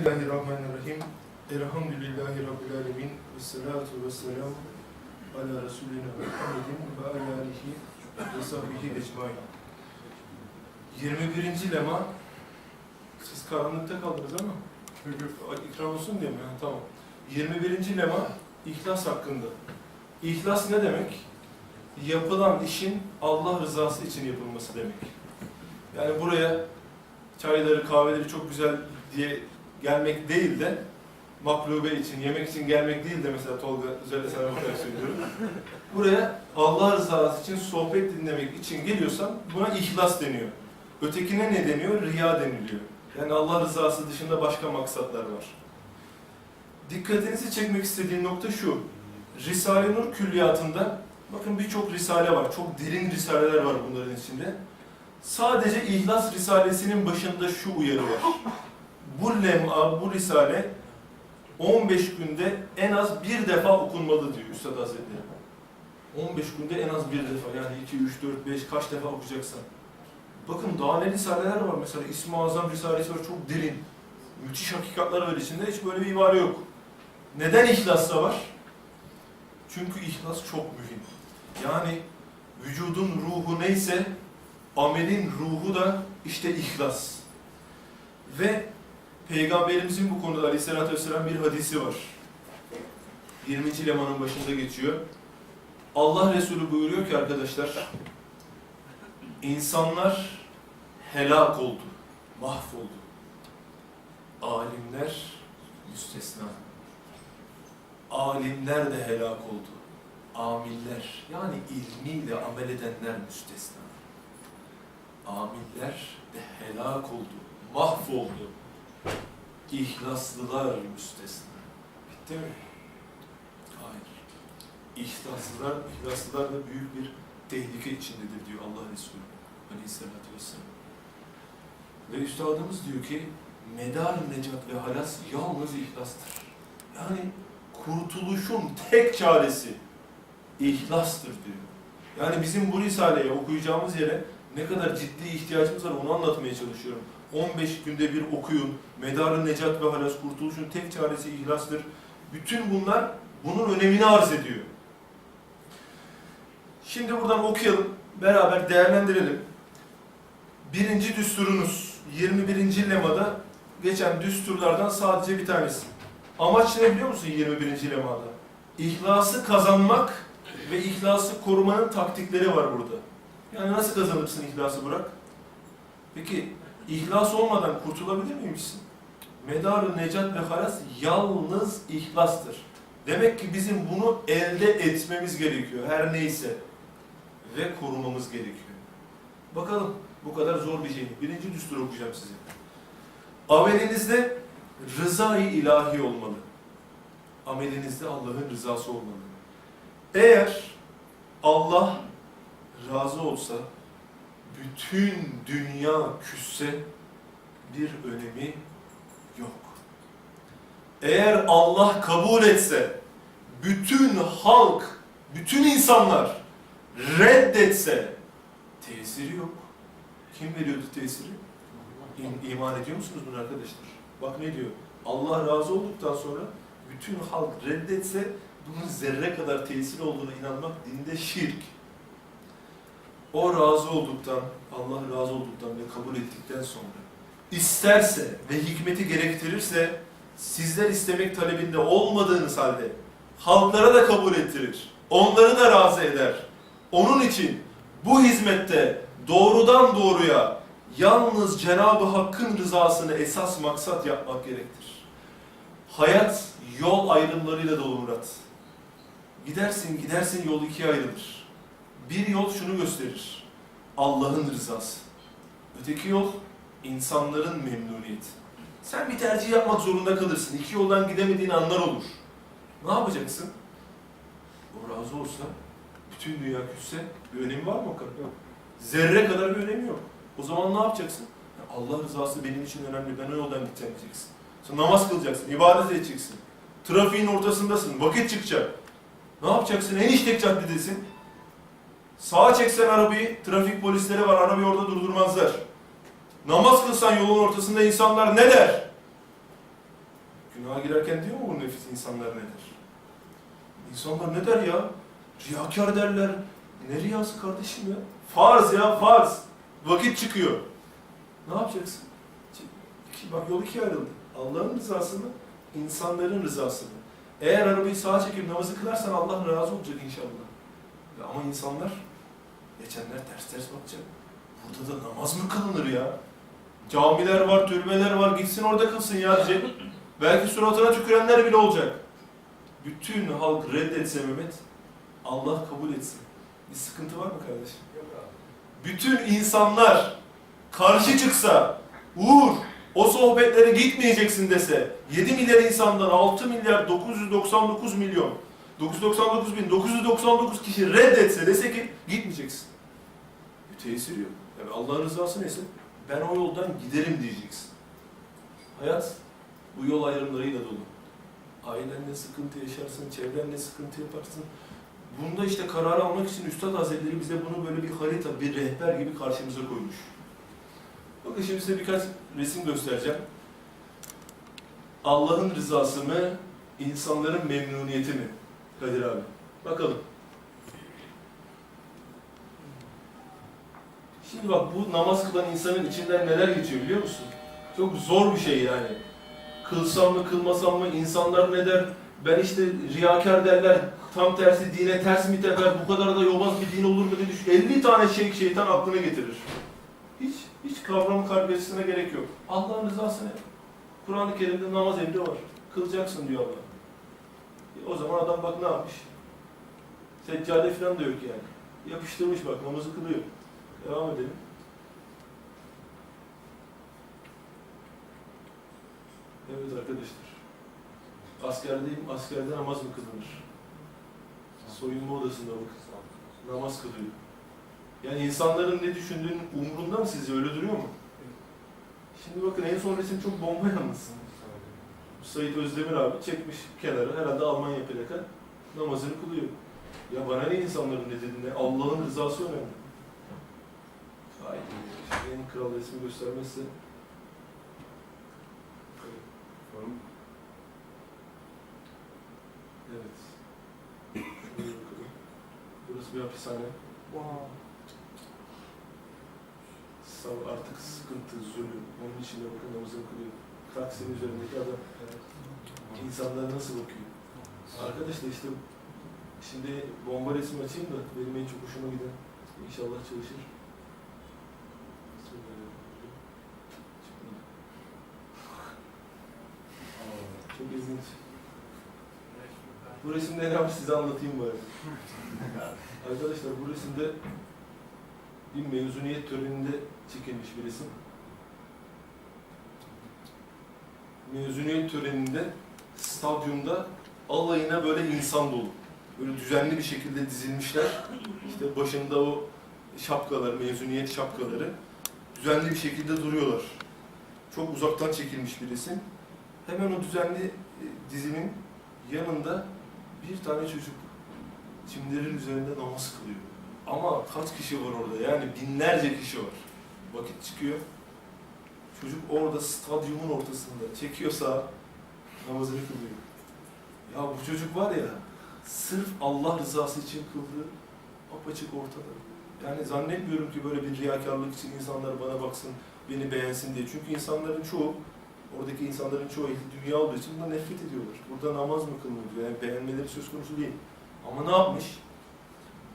Bismillahirrahmanirrahim. Elhamdülillahi Rabbil alemin. Ve salatu ve selam ala Resulina Muhammedin ve ala alihi ve sahbihi ecmain. 21. lema siz karanlıkta kaldınız ama ikram olsun diye mi? Ha, tamam. 21. lema ihlas hakkında. İhlas ne demek? Yapılan işin Allah rızası için yapılması demek. Yani buraya çayları, kahveleri çok güzel diye gelmek değil de maklube için, yemek için gelmek değil de mesela Tolga özellikle sana bakarak söylüyorum. Buraya Allah rızası için sohbet dinlemek için geliyorsan buna ihlas deniyor. Ötekine ne deniyor? Riya deniliyor. Yani Allah rızası dışında başka maksatlar var. Dikkatinizi çekmek istediğim nokta şu. Risale-i Nur külliyatında bakın birçok risale var. Çok derin risaleler var bunların içinde. Sadece İhlas Risalesi'nin başında şu uyarı var. Bu lem'a, bu risale 15 günde en az bir defa okunmalı diyor Üstad Hazretleri. 15 günde en az bir defa yani 2, 3, 4, 5 kaç defa okuyacaksan. Bakın daha ne risaleler var mesela İsmi Azam Risalesi var çok derin. Müthiş hakikatler var içinde hiç böyle bir ibare yok. Neden ihlas da var? Çünkü ihlas çok mühim. Yani vücudun ruhu neyse amelin ruhu da işte ihlas. Ve Peygamberimizin bu konuda aleyhissalatü vesselam bir hadisi var. 20. lemanın başında geçiyor. Allah Resulü buyuruyor ki arkadaşlar, insanlar helak oldu, mahvoldu. Alimler müstesna. Alimler de helak oldu. Amiller, yani ilmiyle amel edenler müstesna. Amiller de helak oldu, mahvoldu. İhlaslılar müstesna. Bitti mi? Hayır. İhlaslılar, ihlaslılar da büyük bir tehlike içindedir diyor Allah Resulü Aleyhisselatü Vesselam. Ve üstadımız diyor ki medar necat ve halas yalnız ihlastır. Yani kurtuluşun tek çaresi ihlastır diyor. Yani bizim bu Risale'ye okuyacağımız yere ne kadar ciddi ihtiyacımız var onu anlatmaya çalışıyorum. 15 günde bir okuyun. Medarı necat ve halas kurtuluşun tek çaresi ihlastır. Bütün bunlar bunun önemini arz ediyor. Şimdi buradan okuyalım. Beraber değerlendirelim. Birinci düsturunuz 21. lemada geçen düsturlardan sadece bir tanesi. Amaç ne biliyor musun 21. lemada? İhlası kazanmak ve ihlası korumanın taktikleri var burada. Yani nasıl kazanırsın ihlası bırak? Peki İhlas olmadan kurtulabilir miymişsin? Medarı necat ve halas yalnız ihlastır. Demek ki bizim bunu elde etmemiz gerekiyor her neyse. Ve korumamız gerekiyor. Bakalım bu kadar zor bir şey. Birinci düstur okuyacağım size. Amelinizde rızayı ilahi olmalı. Amelinizde Allah'ın rızası olmalı. Eğer Allah razı olsa bütün dünya küsse bir önemi yok. Eğer Allah kabul etse, bütün halk, bütün insanlar reddetse tesiri yok. Kim veriyordu tesiri? İm- iman ediyor musunuz bunu arkadaşlar? Bak ne diyor? Allah razı olduktan sonra bütün halk reddetse bunun zerre kadar tesir olduğuna inanmak dinde şirk. O razı olduktan, Allah razı olduktan ve kabul ettikten sonra isterse ve hikmeti gerektirirse sizler istemek talebinde olmadığınız halde halklara da kabul ettirir. Onları da razı eder. Onun için bu hizmette doğrudan doğruya yalnız Cenab-ı Hakk'ın rızasını esas maksat yapmak gerektir. Hayat yol ayrımlarıyla dolu Murat. Gidersin gidersin yol ikiye ayrılır. Bir yol şunu gösterir. Allah'ın rızası. Öteki yol insanların memnuniyeti. Sen bir tercih yapmak zorunda kalırsın. İki yoldan gidemediğin anlar olur. Ne yapacaksın? O razı olsa, bütün dünya küsse bir önemi var mı o kadar? Yok. Zerre kadar bir önemi yok. O zaman ne yapacaksın? Ya Allah rızası benim için önemli. Ben o yoldan gideceğim diyeceksin. Sen namaz kılacaksın, ibadet edeceksin. Trafiğin ortasındasın, vakit çıkacak. Ne yapacaksın? En işlek caddedesin. Sağa çeksen arabayı, trafik polisleri var, arabayı orada durdurmazlar. Namaz kılsan yolun ortasında insanlar ne der? Günaha girerken diyor mu bu nefis insanlar ne der? İnsanlar ne der ya? Riyakar derler. Ne riyası kardeşim ya? Farz ya farz. Vakit çıkıyor. Ne yapacaksın? Bak yol ikiye ayrıldı. Allah'ın rızası mı? İnsanların rızası mı? Eğer arabayı sağa çekip namazı kılarsan Allah razı olacak inşallah. Ama insanlar geçenler ters ters bakacak. Burada da namaz mı kılınır ya? Camiler var, türbeler var, gitsin orada kılsın ya diyecek. Belki suratına tükürenler bile olacak. Bütün halk reddetse Mehmet, Allah kabul etsin. Bir sıkıntı var mı kardeşim? Bütün insanlar karşı çıksa, Uğur o sohbetlere gitmeyeceksin dese, 7 milyar insandan 6 milyar 999 milyon, 999 bin 999 kişi reddetse dese ki gitmeyeceksin. Bir tesiri yok. Yani Allah'ın rızası neyse ben o yoldan giderim diyeceksin. Hayat bu yol ayrımlarıyla dolu. Ailenle sıkıntı yaşarsın, çevrenle sıkıntı yaparsın. Bunda işte karar almak için Üstad Hazretleri bize bunu böyle bir harita, bir rehber gibi karşımıza koymuş. Bakın şimdi size birkaç resim göstereceğim. Allah'ın rızası mı, insanların memnuniyeti mi? Kadir abi. Bakalım. Şimdi bak bu namaz kılan insanın içinden neler geçiyor biliyor musun? Çok zor bir şey yani. Kılsam mı kılmasam mı insanlar ne der? Ben işte riyakar derler, tam tersi dine ters mi teper, bu kadar da yobaz bir din olur mu diye düşün. 50 tane şey şeytan aklına getirir. Hiç, hiç kavram kargaşasına gerek yok. Allah'ın rızası ne? Kur'an-ı Kerim'de namaz emri var. Kılacaksın diyor Allah. E o zaman adam bak ne yapmış? Seccade falan da yok yani. Yapıştırmış bak namazı kılıyor. Devam edelim. Evet arkadaşlar. Askerdeyim, askerde namaz mı kılınır? Soyunma odasında mı namaz kılıyor? Yani insanların ne düşündüğünün umurunda mı sizce? Öyle duruyor mu? Şimdi bakın en son resim çok bomba yalnız. Sait Özdemir abi çekmiş kenara, herhalde Almanya plaka, namazını kılıyor. Ya bana ne insanların ne dediğine, Allah'ın rızası önemli. Ay, en kral resmi göstermezse. Evet. Burası bir hapishane. Sağ- Artık sıkıntı, zulüm. Onun içinde bakın namazını kılıyor. Taksim üzerindeki adam. İnsanlara nasıl bakıyor? Arkadaşlar işte şimdi bomba resmi açayım da benim en çok hoşuma giden. İnşallah çalışır. Çok ilginç. Bu resimde ne yapmış size anlatayım bari. Arkadaşlar bu resimde bir mezuniyet töreninde çekilmiş bir resim. Mezuniyet töreninde stadyumda alayına böyle insan dolu. Böyle düzenli bir şekilde dizilmişler. İşte başında o şapkalar, mezuniyet şapkaları düzenli bir şekilde duruyorlar. Çok uzaktan çekilmiş bir resim. Hemen o düzenli e, dizimin yanında bir tane çocuk çimlerin üzerinde namaz kılıyor. Ama kaç kişi var orada? Yani binlerce kişi var. Vakit çıkıyor. Çocuk orada stadyumun ortasında çekiyorsa namazını kılıyor. Ya bu çocuk var ya sırf Allah rızası için kıldığı apaçık ortada. Yani zannetmiyorum ki böyle bir riyakarlık için insanlar bana baksın, beni beğensin diye. Çünkü insanların çoğu, oradaki insanların çoğu ehli dünya olduğu için bundan nefret ediyorlar. Burada namaz mı kılınıyor? Yani beğenmeleri söz konusu değil. Ama ne yapmış?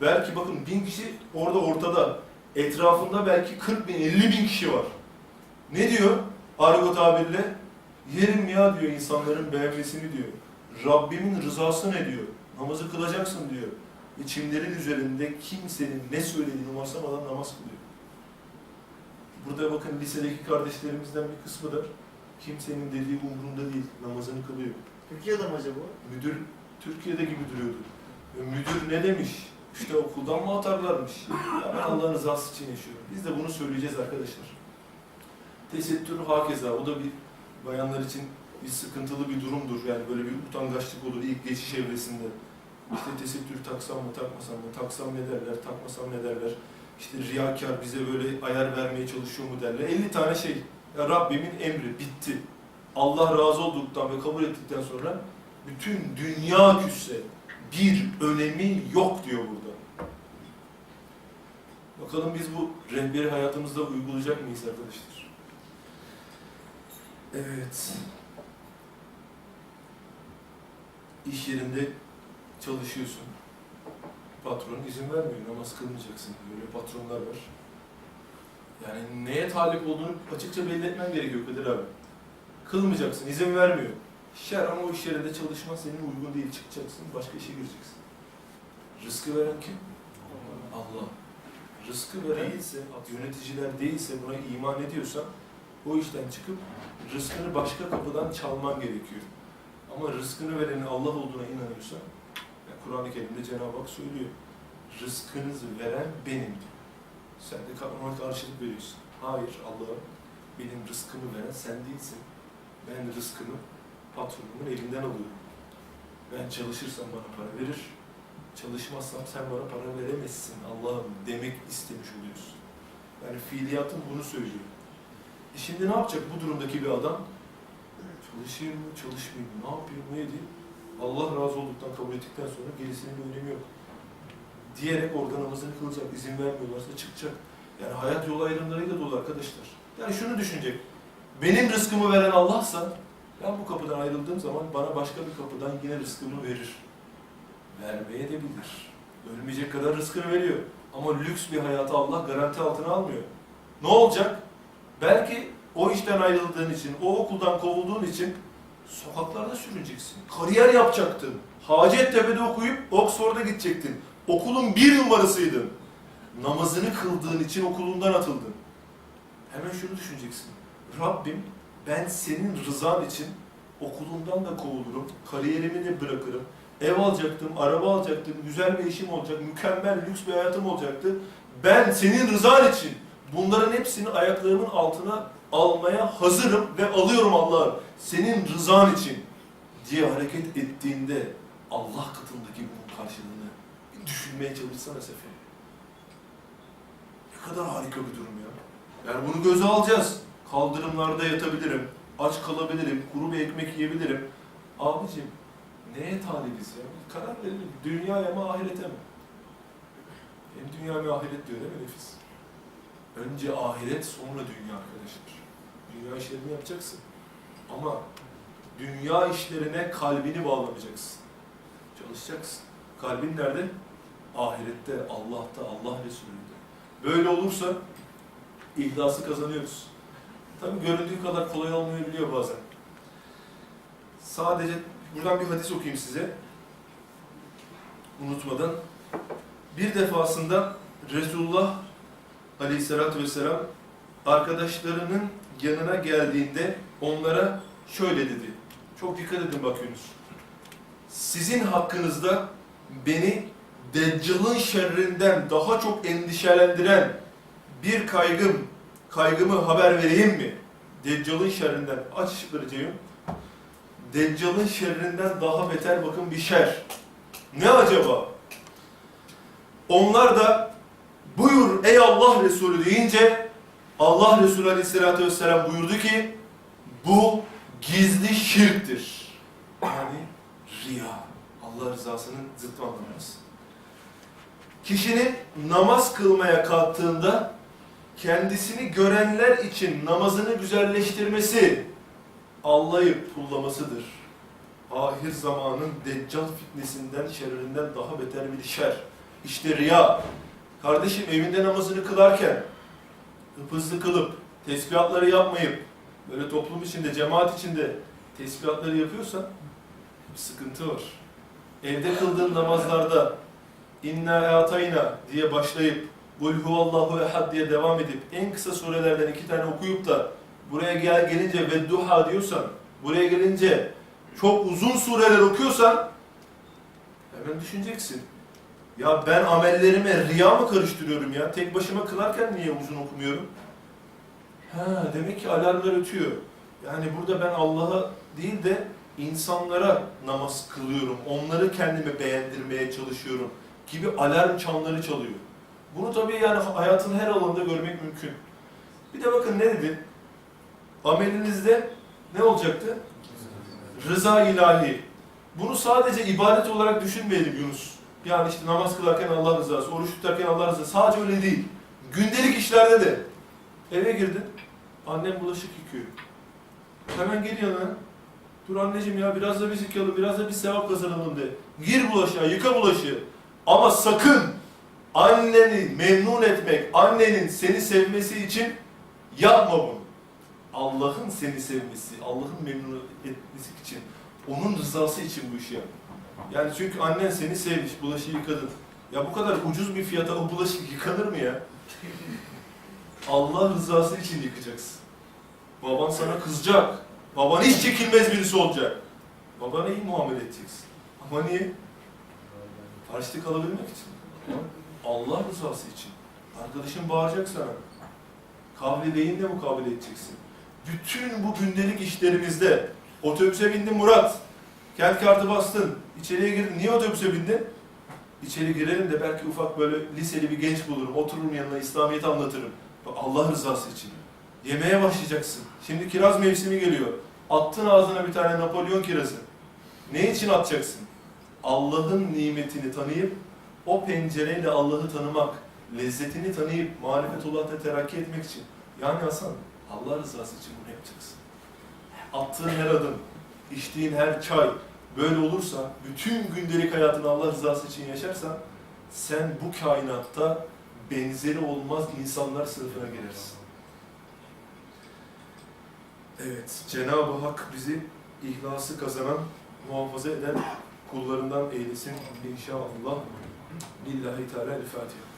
Belki bakın bin kişi orada ortada. Etrafında belki 40 bin, 50 bin kişi var. Ne diyor? Argo tabirle yerim ya diyor insanların beğenmesini diyor. Rabbimin rızası ne diyor? Namazı kılacaksın diyor. Ve çimlerin üzerinde kimsenin ne söylediğini umursamadan namaz kılıyor. Burada bakın lisedeki kardeşlerimizden bir kısmı da kimsenin dediği umurunda değil, namazını kılıyor. Türkiye'de mi acaba? Müdür Türkiye'de gibi duruyordu. E, müdür ne demiş? İşte okuldan mı atarlarmış? Ya ben Allah'ın rızası için yaşıyorum. Biz de bunu söyleyeceğiz arkadaşlar. Tesettür hakeza. O da bir bayanlar için bir sıkıntılı bir durumdur. Yani böyle bir utangaçlık olur ilk geçiş evresinde. İşte tesettür taksam mı takmasam mı? Taksam ne derler, takmasam ne derler? İşte riyakar bize böyle ayar vermeye çalışıyor mu derler. 50 tane şey. Ya Rabbimin emri bitti. Allah razı olduktan ve kabul ettikten sonra bütün dünya küsse bir önemi yok diyor burada. Bakalım biz bu rehberi hayatımızda uygulayacak mıyız arkadaşlar? Evet. İş yerinde çalışıyorsun. Patron izin vermiyor, namaz kılmayacaksın. Böyle patronlar var. Yani neye talip olduğunu açıkça belli etmen gerekiyor Kadir abi. Kılmayacaksın, izin vermiyor. Şer ama o iş yerinde çalışman senin uygun değil. Çıkacaksın, başka işe gireceksin. Rızkı veren kim? Allah. Rızkı veren değilse, yöneticiler değilse buna iman ediyorsan o işten çıkıp rızkını başka kapıdan çalman gerekiyor. Ama rızkını verenin Allah olduğuna inanıyorsan, yani Kur'an-ı Kerim'de Cenab-ı Hak söylüyor. Rızkınızı veren benim. Sen de ona karşılık veriyorsun. Hayır Allah'ım benim rızkımı veren sen değilsin. Ben rızkımı patronumun elinden alıyorum. Ben çalışırsam bana para verir. Çalışmazsam sen bana para veremezsin Allah'ım demek istemiş oluyorsun. Yani fiiliyatın bunu söylüyor. Şimdi ne yapacak bu durumdaki bir adam? Çalışayım mı, çalışmayayım mı, ne yapayım, ne edeyim? Allah razı olduktan, kabul ettikten sonra gerisinin bir önemi yok. Diyerek orada namazını kılacak, izin vermiyorlarsa çıkacak. Yani hayat yol ayrımlarıyla dolu arkadaşlar. Yani şunu düşünecek, benim rızkımı veren Allah'sa, ben bu kapıdan ayrıldığım zaman bana başka bir kapıdan yine rızkımı verir. Vermeye de bilir. Ölmeyecek kadar rızkını veriyor. Ama lüks bir hayatı Allah garanti altına almıyor. Ne olacak? Belki o işten ayrıldığın için, o okuldan kovulduğun için sokaklarda sürüneceksin. Kariyer yapacaktın. Hacettepe'de okuyup Oxford'a gidecektin. Okulun bir numarasıydın. Namazını kıldığın için okulundan atıldın. Hemen şunu düşüneceksin. Rabbim ben senin rızan için okulundan da kovulurum, kariyerimi de bırakırım. Ev alacaktım, araba alacaktım, güzel bir işim olacak, mükemmel lüks bir hayatım olacaktı. Ben senin rızan için bunların hepsini ayaklarımın altına almaya hazırım ve alıyorum Allah'ım. Senin rızan için diye hareket ettiğinde Allah katındaki bunun karşılığını düşünmeye çalışsana Sefer. Ne kadar harika bir durum ya. Yani bunu göze alacağız. Kaldırımlarda yatabilirim, aç kalabilirim, kuru bir ekmek yiyebilirim. Abicim neye talibiz ya? Karar verelim. Dünyaya mı ahirete mi? Hem dünya ve ahiret diyor değil mi nefis? Önce ahiret sonra dünya arkadaşlar. Dünya işlerini yapacaksın. Ama dünya işlerine kalbini bağlamayacaksın. Çalışacaksın. Kalbin nerede? Ahirette, Allah'ta, Allah Resulü'nde. Böyle olursa ihlası kazanıyoruz. Tabii göründüğü kadar kolay olmayabiliyor bazen. Sadece buradan bir hadis okuyayım size. Unutmadan. Bir defasında Resulullah Aleyhisselatü Vesselam arkadaşlarının yanına geldiğinde onlara şöyle dedi. Çok dikkat edin bakıyorsunuz. Sizin hakkınızda beni Deccal'ın şerrinden daha çok endişelendiren bir kaygım, kaygımı haber vereyim mi? Deccal'ın şerrinden. Aç ışıkları Ceyhun. Deccal'ın şerrinden daha beter bakın bir şer. Ne acaba? Onlar da buyur ey Allah Resulü deyince Allah Resulü Aleyhisselatü Vesselam buyurdu ki bu gizli şirktir. Yani riya. Allah rızasının zıttı anlamaz. Kişinin namaz kılmaya kalktığında kendisini görenler için namazını güzelleştirmesi, Allah'ı pullamasıdır. Ahir zamanın deccal fitnesinden, şerrinden daha beter bir şer. İşte riya. Kardeşim evinde namazını kılarken hızlı kılıp, tesbihatları yapmayıp, böyle toplum içinde, cemaat içinde tesbihatları yapıyorsan bir sıkıntı var. Evde kıldığın namazlarda inna atayna diye başlayıp Kul huvallahu ehad diye devam edip en kısa surelerden iki tane okuyup da buraya gel gelince ve duha diyorsan, buraya gelince çok uzun sureler okuyorsan hemen düşüneceksin. Ya ben amellerime riya mı karıştırıyorum ya? Tek başıma kılarken niye uzun okumuyorum? Ha, demek ki alarmlar ötüyor. Yani burada ben Allah'a değil de insanlara namaz kılıyorum. Onları kendime beğendirmeye çalışıyorum gibi alarm çanları çalıyor. Bunu tabii yani hayatın her alanında görmek mümkün. Bir de bakın ne dedi? Amelinizde ne olacaktı? Rıza ilahi. Bunu sadece ibadet olarak düşünmeyelim Yunus. Yani işte namaz kılarken Allah rızası, oruç tutarken Allah rızası. Sadece öyle değil. Gündelik işlerde de. Eve girdin, annem bulaşık yıkıyor. Hemen gel yanına. Dur anneciğim ya biraz da biz yıkayalım, biraz da biz sevap kazanalım de. Gir bulaşığa, yıka bulaşığı. Ama sakın anneni memnun etmek, annenin seni sevmesi için yapma bunu. Allah'ın seni sevmesi, Allah'ın memnun etmesi için, onun rızası için bu işi yap. Yani çünkü annen seni sevmiş, bulaşığı yıkadın. Ya bu kadar ucuz bir fiyata o bulaşık yıkanır mı ya? Allah rızası için yıkacaksın. Baban sana kızacak. Baban hiç çekilmez birisi olacak. Babana iyi muamele edeceksin. Ama niye? Harçlık alabilmek için. Allah rızası için. Arkadaşın bağıracak sana. Kavlileyinle mukabele edeceksin. Bütün bu gündelik işlerimizde otobüse bindin Murat. Kent kartı bastın. içeriye girdin. Niye otobüse bindin? İçeri girelim de belki ufak böyle liseli bir genç bulurum. Otururum yanına İslamiyet'i anlatırım. Allah rızası için. Yemeğe başlayacaksın. Şimdi kiraz mevsimi geliyor. Attın ağzına bir tane Napolyon kirazı. Ne için atacaksın? Allah'ın nimetini tanıyıp o pencereyle Allah'ı tanımak, lezzetini tanıyıp marifetullah'ta terakki etmek için. Yani Hasan, Allah rızası için bunu yapacaksın. Attığın her adım, içtiğin her çay böyle olursa, bütün gündelik hayatını Allah rızası için yaşarsan, sen bu kainatta benzeri olmaz insanlar sınıfına girersin. Evet, Cenab-ı Hak bizi ihlası kazanan, muhafaza eden kullarından eylesin inşallah. Lillahi Teala El-Fatiha.